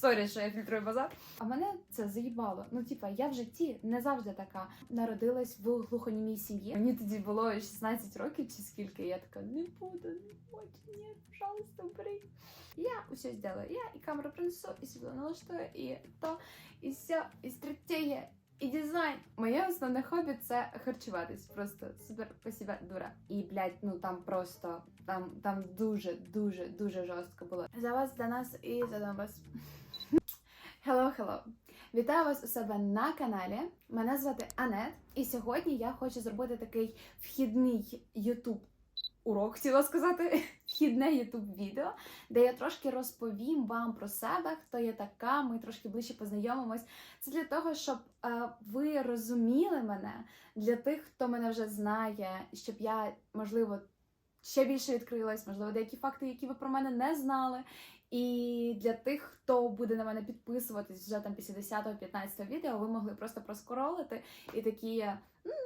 Сорі, що я фільтрую базар. А мене це заїбало. Ну, типа, я в житті не завжди така. Народилась в глухонімій сім'ї. Мені тоді було 16 років чи скільки. Я така не буду, не хочу, ні, пожалуйста, убери. Я усе сделаю. Я і камеру принесу, і світло налаштую, і то, і все, і стратегія. І дизайн. Моє основне хобі це харчуватись. Просто супер по себе дура. І блядь, ну там просто там, там дуже, дуже, дуже жорстко було. За вас, за нас і за Донбас. Hello, hello! Вітаю вас у себе на каналі. Мене звати Анет, і сьогодні я хочу зробити такий вхідний YouTube урок, хотіла сказати, вхідне YouTube відео, де я трошки розповім вам про себе, хто я така. Ми трошки ближче познайомимось. Це для того, щоб е, ви розуміли мене, для тих, хто мене вже знає, щоб я, можливо, ще більше відкрилась, можливо, деякі факти, які ви про мене не знали. І для тих, хто буде на мене підписуватись вже там після 10-15 відео, ви могли просто проскоролити і такі,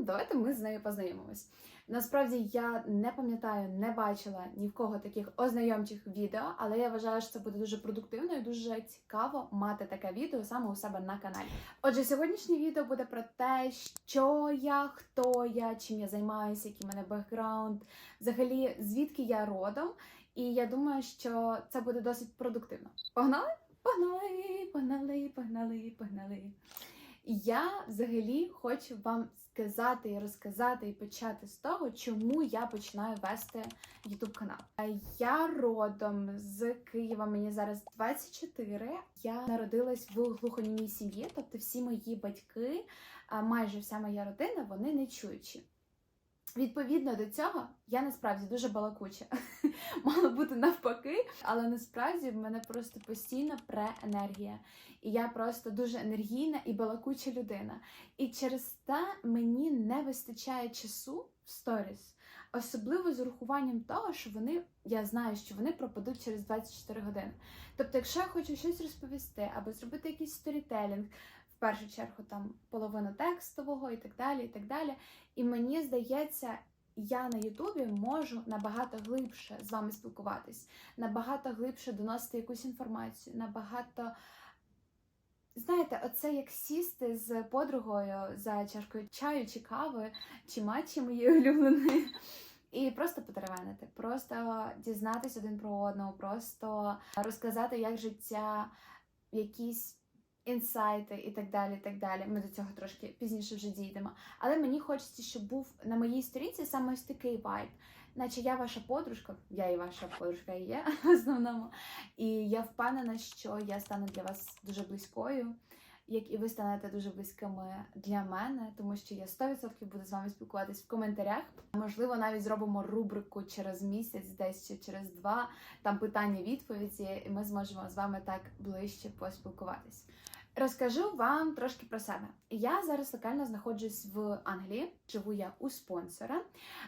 давайте ми з нею познайомимось. Насправді я не пам'ятаю, не бачила ні в кого таких ознайомчих відео, але я вважаю, що це буде дуже продуктивно і дуже цікаво мати таке відео саме у себе на каналі. Отже, сьогоднішнє відео буде про те, що я, хто я, чим я займаюся, який в мене бекграунд, взагалі звідки я родом. І я думаю, що це буде досить продуктивно. Погнали? Погнали, погнали, погнали, погнали. Я взагалі хочу вам сказати і розказати і почати з того, чому я починаю вести YouTube канал. Я родом з Києва, мені зараз 24. Я народилась в глухонімій сім'ї, тобто всі мої батьки, майже вся моя родина, вони не чуючі. Відповідно до цього, я насправді дуже балакуча. Мало бути навпаки, але насправді в мене просто постійно пре енергія. І я просто дуже енергійна і балакуча людина. І через те мені не вистачає часу в сторіс, особливо з урахуванням того, що вони, я знаю, що вони пропадуть через 24 години. Тобто, якщо я хочу щось розповісти або зробити якийсь сторітелінг, в першу чергу там половину текстового і так далі, і так далі. І мені здається, я на Ютубі можу набагато глибше з вами спілкуватись, набагато глибше доносити якусь інформацію, набагато. Знаєте, оце як сісти з подругою за чашкою чаю чи кави, чи матчі моєї улюбленої, і просто потеревенити, просто дізнатись один про одного, просто розказати, як життя, якісь інсайти і так далі. і так далі. Ми до цього трошки пізніше вже дійдемо. Але мені хочеться, щоб був на моїй сторінці саме ось такий вайб. Наче я ваша подружка, я і ваша подружка і є в основному. І я впевнена, що я стану для вас дуже близькою, як і ви станете дуже близькими для мене, тому що я 100% буду з вами спілкуватись в коментарях. Можливо, навіть зробимо рубрику через місяць, десь чи через два, там питання-відповіді, і ми зможемо з вами так ближче поспілкуватись. Розкажу вам трошки про себе. Я зараз локально знаходжусь в Англії, живу я у спонсора,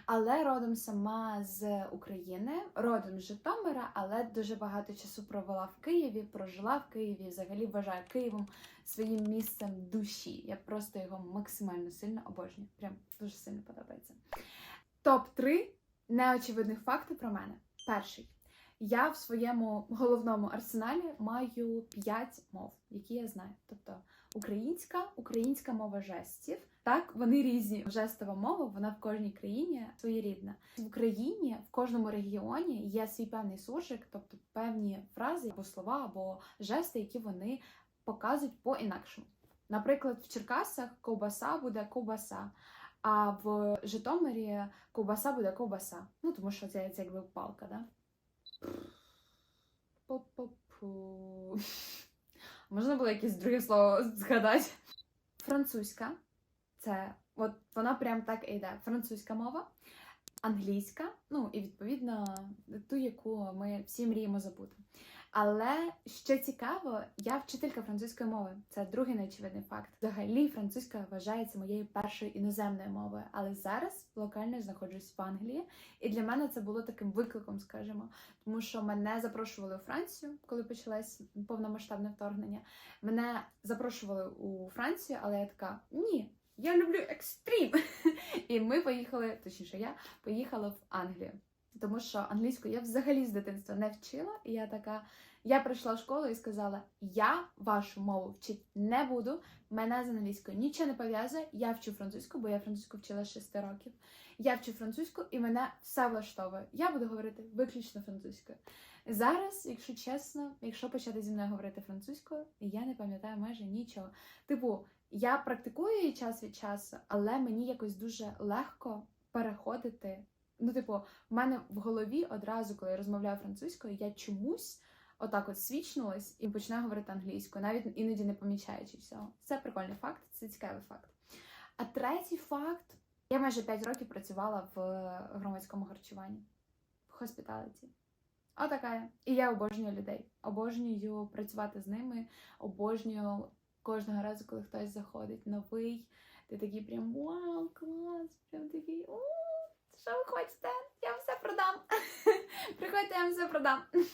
але родом сама з України, родом з Житомира, але дуже багато часу провела в Києві, прожила в Києві. Взагалі вважаю Києвом своїм місцем душі. Я просто його максимально сильно обожнюю. Прям дуже сильно подобається. Топ 3 неочевидних факти про мене. Перший. Я в своєму головному арсеналі маю 5 мов, які я знаю. Тобто українська, українська мова жестів. Так, вони різні. Жестова мова, вона в кожній країні своєрідна. В Україні в кожному регіоні є свій певний суржик, тобто певні фрази або слова, або жести, які вони показують по-інакшому. Наприклад, в Черкасах ковбаса буде ковбаса, а в Житомирі ковбаса буде ковбаса. Ну тому що це, це якби палка, да? Пу-пу-пу. Можна було якесь друге слово згадати? Французька. Це от вона прям так і йде. Французька мова, англійська, ну і відповідно ту, яку ми всі мріємо забути. Але що цікаво, я вчителька французької мови. Це другий неочевидний факт. Взагалі, французька вважається моєю першою іноземною мовою, але зараз локально знаходжусь в Англії, і для мене це було таким викликом, скажімо, тому що мене запрошували у Францію, коли почалось повномасштабне вторгнення. Мене запрошували у Францію, але я така ні. Я люблю екстрім. І ми поїхали, точніше, я поїхала в Англію. Тому що англійську я взагалі з дитинства не вчила, і я така. Я прийшла в школу і сказала: я вашу мову вчити не буду. Мене з англійською нічого не пов'язує. Я вчу французьку, бо я французьку вчила з 6 років. Я вчу французьку, і мене все влаштовує. Я буду говорити виключно французькою. Зараз, якщо чесно, якщо почати зі мною говорити французькою, я не пам'ятаю майже нічого. Типу, я практикую її час від часу, але мені якось дуже легко переходити. Ну, типу, в мене в голові одразу, коли я розмовляю французькою, я чомусь отак от свічнулась і починаю говорити англійською, навіть іноді не помічаючи цього. Це прикольний факт, це цікавий факт. А третій факт: я майже 5 років працювала в громадському харчуванні в хоспіталіті. Отака я. І я обожнюю людей. Обожнюю працювати з ними, обожнюю кожного разу, коли хтось заходить новий. Ти такий прям вау, клас! Прям такий що ви хочете? Я вам все продам. Приходьте, я вам все продам.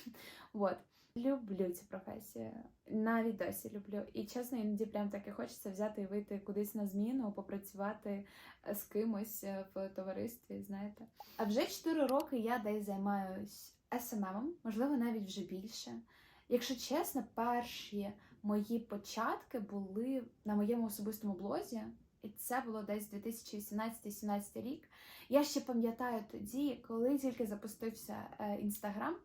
Вот. Люблю цю професію. Навіть досі люблю. І чесно, іноді прям так і хочеться взяти і вийти кудись на зміну, попрацювати з кимось е, в товаристві, знаєте. А вже 4 роки я десь займаюсь SMM, можливо, навіть вже більше. Якщо чесно, перші мої початки були на моєму особистому блозі, і це було десь 2018-17 рік. Я ще пам'ятаю тоді, коли тільки запустився інстаграм.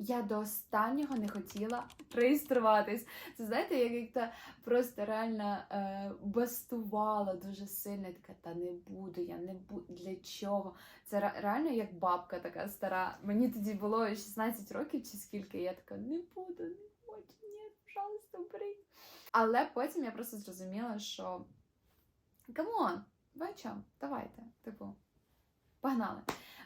Я до останнього не хотіла реєструватись. Це знаєте, як як то просто реально е, бастувала дуже сильно. Така, та не буду, я не буду. Для чого? Це реально як бабка така стара. Мені тоді було 16 років чи скільки. Я така не буду, не хочу, ні, пожалуйста, бери. Але потім я просто зрозуміла, що камон, ви чо, давайте, типу, погнали.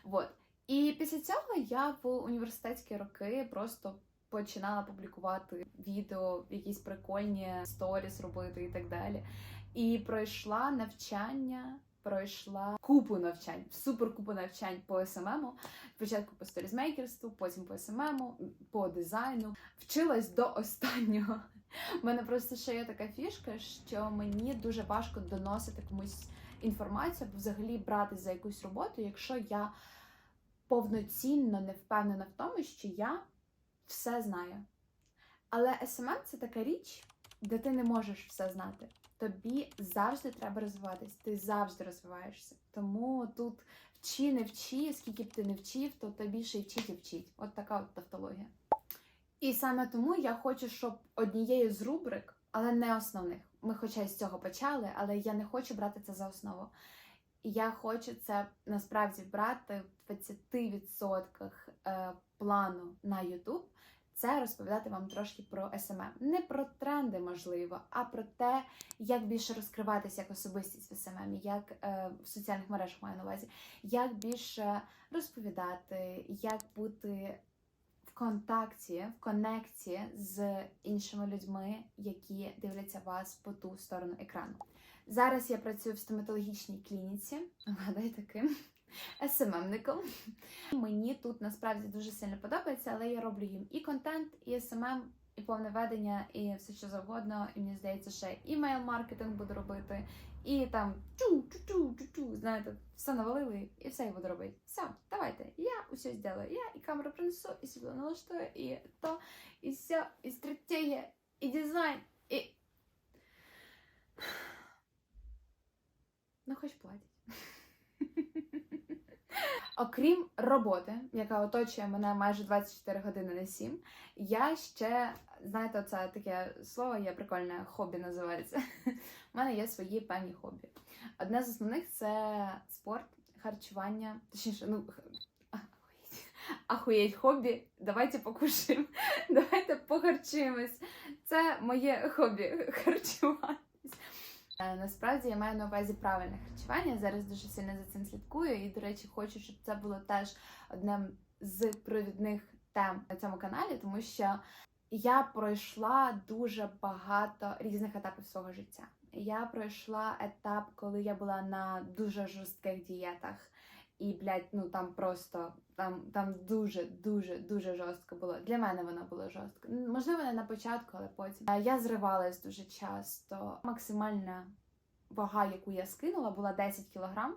Вот. І після цього я в університетські роки просто починала публікувати відео, якісь прикольні сторіс робити і так далі. І пройшла навчання, пройшла купу навчань, супер купу навчань по СММу. Спочатку по сторізмейкерству, потім по СММу, по дизайну. Вчилась до останнього. У мене просто ще є така фішка, що мені дуже важко доносити комусь інформацію, або взагалі братись за якусь роботу, якщо я повноцінно не впевнена в тому, що я все знаю. Але СММ це така річ, де ти не можеш все знати. Тобі завжди треба розвиватись, ти завжди розвиваєшся. Тому тут вчи, не вчи, скільки б ти не вчив, то тобі ще й вчить і вчить. От така от тавтологія. І саме тому я хочу, щоб однією з рубрик, але не основних. Ми хоча й з цього почали, але я не хочу брати це за основу. Я хочу це насправді брати в 20% е, плану на YouTube. Це розповідати вам трошки про SMM. Не про тренди, можливо, а про те, як більше розкриватися як особистість в SMM, як е, в соціальних мережах маю на увазі, як більше розповідати, як бути в контакті, в конекті з іншими людьми, які дивляться вас по ту сторону екрану. Зараз я працюю в стоматологічній клініці, вгадайте ким, СММником. Мені тут насправді дуже сильно подобається, але я роблю їм і контент, і СММ, і повне ведення, і все що завгодно. І мені здається, ще імейл-маркетинг буду робити, і там чу-чу-чу-чу-чу, знаєте, все навалили, і все я буду робити. Все, давайте, я усе зроблю. Я і камеру принесу, і світло налаштую, і то, і все, і стратегія, і дизайн, і. Ну, хоч платять. Окрім роботи, яка оточує мене майже 24 години на 7, я ще, знаєте, це таке слово є прикольне, хобі називається. У мене є свої певні хобі. Одне з основних це спорт, харчування, точніше, ну. Ахуєть хобі, давайте покушаємо, давайте похарчуємось. Це моє хобі харчування. Е, Насправді я маю на увазі правильне харчування. Зараз дуже сильно за цим слідкую, і, до речі, хочу, щоб це було теж одним з провідних тем на цьому каналі, тому що я пройшла дуже багато різних етапів свого життя. Я пройшла етап, коли я була на дуже жорстких дієтах. І, блядь, ну там просто там, там дуже, дуже, дуже жорстко було. Для мене воно було жорстко. Можливо, не на початку, але потім. Е, Я зривалась дуже часто. Максимальна вага, яку я скинула, була 10 кілограм.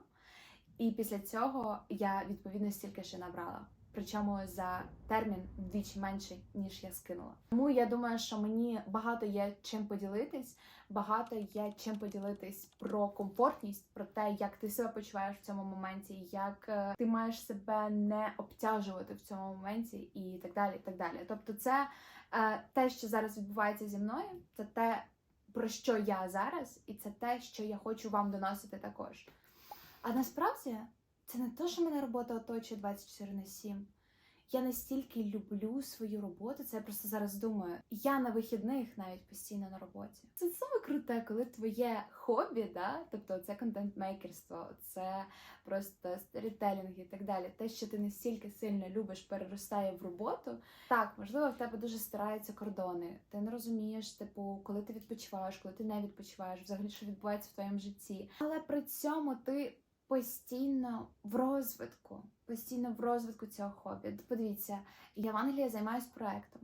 І після цього я відповідно стільки ще набрала. Причому за термін вдвічі менший, ніж я скинула. Тому я думаю, що мені багато є чим поділитись, багато є чим поділитись про комфортність, про те, як ти себе почуваєш в цьому моменті, як е, ти маєш себе не обтяжувати в цьому моменті, і так далі. так далі. Тобто, це е, те, що зараз відбувається зі мною, це те, про що я зараз, і це те, що я хочу вам доносити також. А насправді це не те, що мене робота оточує 24 на 7. Я настільки люблю свою роботу, це я просто зараз думаю. Я на вихідних навіть постійно на роботі. Це саме круте, коли твоє хобі, да? тобто це контент-мейкерство, це просто сторітелінг і так далі. Те, що ти настільки сильно любиш, переростає в роботу. Так, можливо, в тебе дуже стираються кордони. Ти не розумієш, типу, коли ти відпочиваєш, коли ти не відпочиваєш, взагалі що відбувається в твоєму житті. Але при цьому ти постійно в розвитку, постійно в розвитку цього хобі. Подивіться, я в Англії займаюся проектом.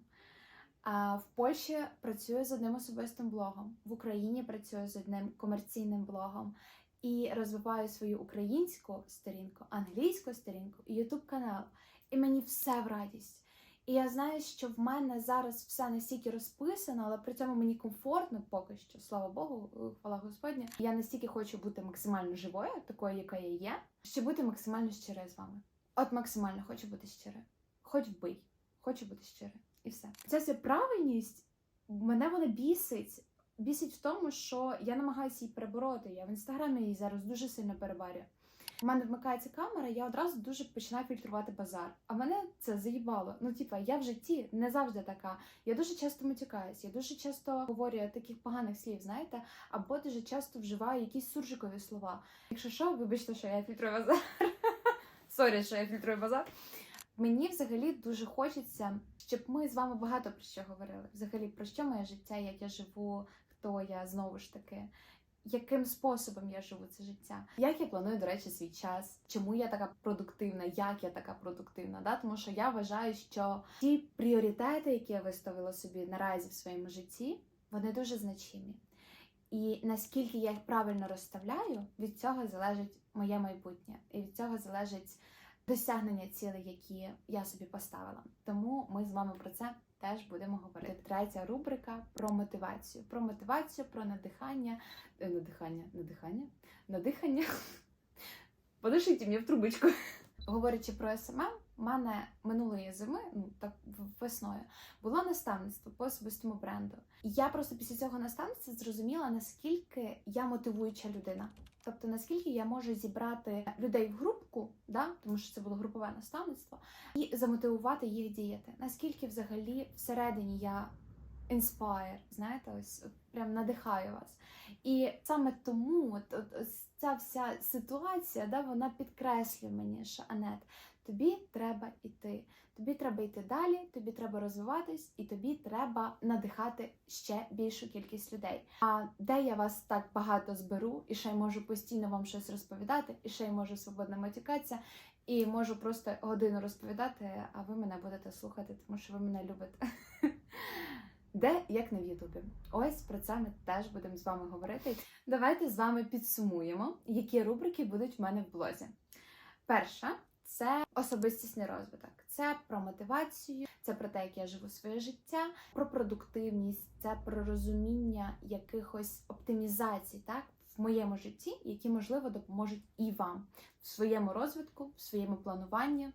А в Польщі працюю з одним особистим блогом, в Україні працюю з одним комерційним блогом і розвиваю свою українську сторінку, англійську сторінку і ютуб канал. І мені все в радість. І я знаю, що в мене зараз все настільки розписано, але при цьому мені комфортно поки що, слава Богу, хвала Господня. Я настільки хочу бути максимально живою, такою, яка я є, щоб бути максимально щирою з вами. От максимально хочу бути щирою. Хоч вбий, хочу бути щирою. І все. Ця вся правильність мене вона бісить. Бісить в тому, що я намагаюся її перебороти. Я в інстаграмі її зараз дуже сильно перебарю. У мене вмикається камера, я одразу дуже починаю фільтрувати базар. А мене це заїбало. Ну, типа, я в житті не завжди така. Я дуже часто матюкаюсь, я дуже часто говорю таких поганих слів, знаєте, або дуже часто вживаю якісь суржикові слова. Якщо що, вибачте, що я фільтрую базар. Сорі, що я фільтрую базар. Мені взагалі дуже хочеться, щоб ми з вами багато про що говорили. Взагалі, про що моє життя, як я живу, хто я знову ж таки яким способом я живу це життя, як я планую, до речі, свій час, чому я така продуктивна, як я така продуктивна? Да? Тому що я вважаю, що ті пріоритети, які я виставила собі наразі в своєму житті, вони дуже значимі. І наскільки я їх правильно розставляю, від цього залежить моє майбутнє, і від цього залежить досягнення цілей, які я собі поставила. Тому ми з вами про це теж будемо говорити. Третя рубрика про мотивацію. Про мотивацію, про надихання, е, надихання, надихання, надихання. Подишіть мені в трубочку. Говорячи про СММ, у мене минулої зими, ну так весною, було наставництво по особистому бренду. І я просто після цього наставництва зрозуміла, наскільки я мотивуюча людина. Тобто, наскільки я можу зібрати людей в групку, да, тому що це було групове наставництво, і замотивувати їх діяти. Наскільки взагалі всередині я inspire, знаєте, ось прям надихаю вас. І саме тому от, от, ця вся ситуація, да, вона підкреслює мені, що Анет, тобі треба йти. Тобі треба йти далі, тобі треба розвиватись, і тобі треба надихати ще більшу кількість людей. А де я вас так багато зберу, і ще й можу постійно вам щось розповідати, і ще й можу свободно матюкатися, і можу просто годину розповідати, а ви мене будете слухати, тому що ви мене любите. Де як не в Ютубі? Ось про це ми теж будемо з вами говорити. Давайте з вами підсумуємо, які рубрики будуть в мене в блозі. Перша це особистісний розвиток, це про мотивацію, це про те, як я живу своє життя, про продуктивність, це про розуміння якихось оптимізацій, так в моєму житті, які можливо допоможуть і вам в своєму розвитку, в своєму плануванні.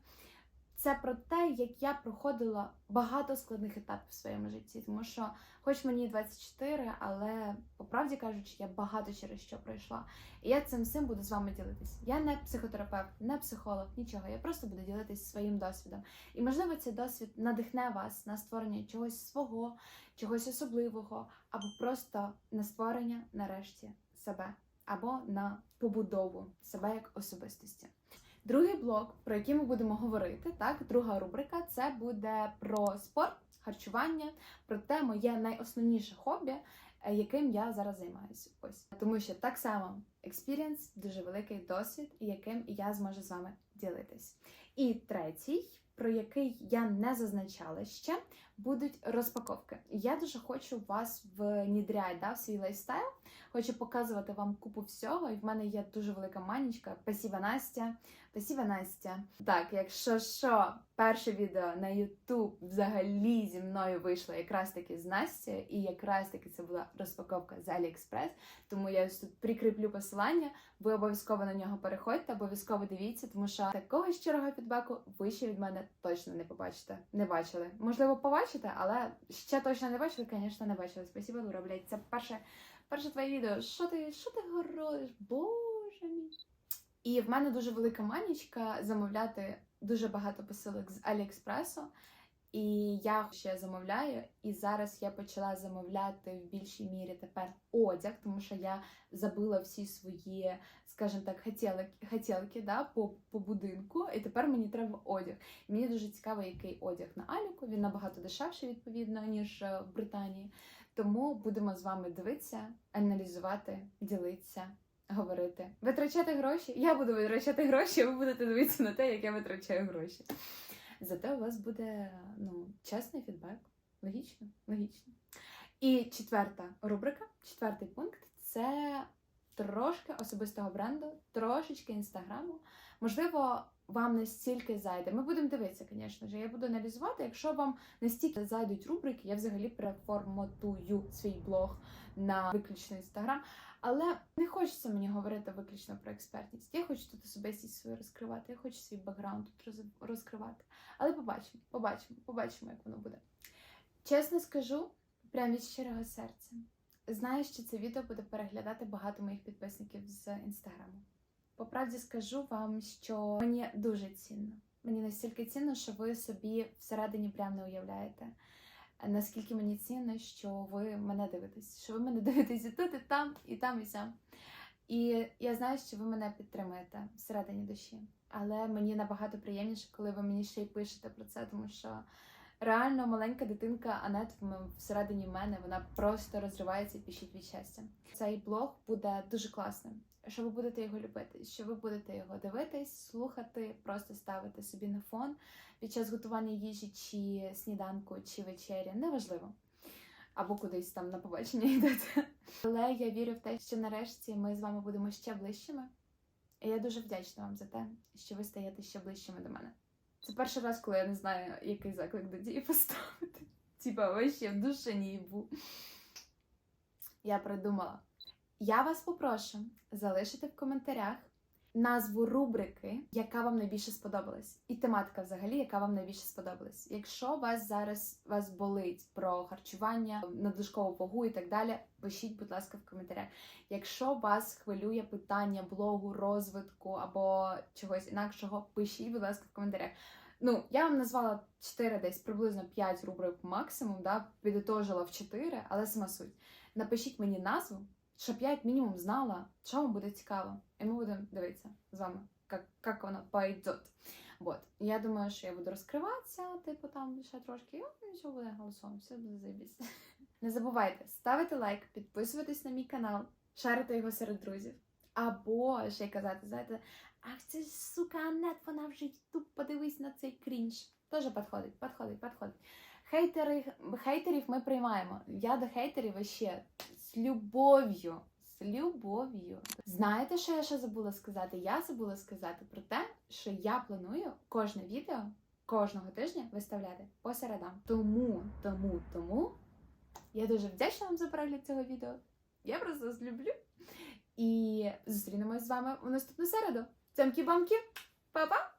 Це про те, як я проходила багато складних етапів в своєму житті, тому що, хоч мені 24, але по правді кажучи, я багато через що пройшла. І я цим всім буду з вами ділитись. Я не психотерапевт, не психолог, нічого. Я просто буду ділитись своїм досвідом. І можливо, цей досвід надихне вас на створення чогось свого, чогось особливого, або просто на створення нарешті себе, або на побудову себе як особистості. Другий блок, про який ми будемо говорити, так, друга рубрика це буде про спорт, харчування, про те моє найосновніше хобі, е, яким я зараз займаюся. Ось тому, що так само експірієнс, дуже великий досвід, яким я зможу з вами ділитись. І третій, про який я не зазначала ще, будуть розпаковки. Я дуже хочу вас внідряти да, в свій лайфстайл. Хочу показувати вам купу всього, і в мене є дуже велика манічка. Спасибо, Настя. Спасибо, Настя. Так, якщо що, перше відео на YouTube взагалі зі мною вийшло якраз таки з Настю, і якраз таки це була розпаковка з AliExpress, тому я ось тут прикріплю посилання. Ви обов'язково на нього переходьте, обов'язково дивіться, тому що такого щирого фідбеку ви ще від мене точно не побачите. Не бачили. Можливо, побачите, але ще точно не бачили, звісно, не бачили. Спасибо, Лура, блядь. Це перше, перше твоє відео. Що ти, що ти городиш? Боже мій. І в мене дуже велика манічка замовляти дуже багато посилок з Аліекспресу. І я ще замовляю, і зараз я почала замовляти в більшій мірі тепер одяг, тому що я забила всі свої, скажімо так, хотілки, хотілки да, по, по будинку, і тепер мені треба одяг. Мені дуже цікаво, який одяг на Аліку. Він набагато дешевший, відповідно, ніж е, в Британії. Тому будемо з вами дивитися, аналізувати, ділитися. Говорити, витрачати гроші. Я буду витрачати гроші, ви будете дивитися на те, як я витрачаю гроші. Зате у вас буде ну, чесний фідбек. Логічно, логічно. І четверта рубрика, четвертий пункт це трошки особистого бренду, трошечки інстаграму. Можливо, вам не стільки зайде. Ми будемо дивитися, звісно ж. Я буду аналізувати. Якщо вам не стільки зайдуть рубрики, я взагалі переформатую свій блог на виключно інстаграм. Але не хочеться мені говорити виключно про експертність. Я хочу тут особистість свою розкривати, я хочу свій бекграунд тут розкривати. Але побачимо, побачимо, побачимо, як воно буде. Чесно скажу, прямо від щирого серця. Знаю, що це відео буде переглядати багато моїх підписників з інстаграму. По правді скажу вам, що мені дуже цінно. Мені настільки цінно, що ви собі всередині прям не уявляєте. Наскільки мені цінно, що ви мене дивитесь, що ви мене дивитесь і тут, і там, і там, і сям. І я знаю, що ви мене підтримуєте всередині душі. Але мені набагато приємніше, коли ви мені ще й пишете про це, тому що реально маленька дитинка Анет всередині мене, вона просто розривається і пішить від щастя. Цей блог буде дуже класним. Що ви будете його любити, що ви будете його дивитись, слухати, просто ставити собі на фон під час готування їжі, чи сніданку, чи вечері, неважливо. Або кудись там на побачення йдете. Але я вірю в те, що нарешті ми з вами будемо ще ближчими. І я дуже вдячна вам за те, що ви стаєте ще ближчими до мене. Це перший раз, коли я не знаю, який заклик до дії поставити. Типа, вообще в душі їбу. Я придумала. Я вас попрошу залишити в коментарях назву рубрики, яка вам найбільше сподобалась, і тематика взагалі, яка вам найбільше сподобалась. Якщо вас зараз вас болить про харчування, надлишкову вагу і так далі, пишіть, будь ласка, в коментарях. Якщо вас хвилює питання блогу, розвитку або чогось інакшого, пишіть, будь ласка, в коментарях. Ну, я вам назвала 4, десь приблизно 5 рубрик максимум, да, підітожила в 4, але сама суть. Напишіть мені назву, щоб я як мінімум знала, що вам буде цікаво. І ми будемо дивитися з вами, як, воно пойдет. Вот. Я думаю, що я буду розкриватися, типу там ще трошки, і все буде голосом, все буде заєбісь. Не забувайте ставити лайк, підписуватись на мій канал, шарити його серед друзів. Або ще й казати, знаєте, ах, це ж сука Анет, вона вже ютуб, подивись на цей крінж. Тоже підходить, підходить, підходить. Хейтери, хейтерів ми приймаємо. Я до хейтерів ще з любов'ю. З любов'ю. Знаєте, що я ще забула сказати? Я забула сказати про те, що я планую кожне відео кожного тижня виставляти по середам. Тому, тому, тому я дуже вдячна вам за перегляд цього відео. Я просто вас люблю. І зустрінемось з вами у наступну середу. Цямки-бамки, па-па!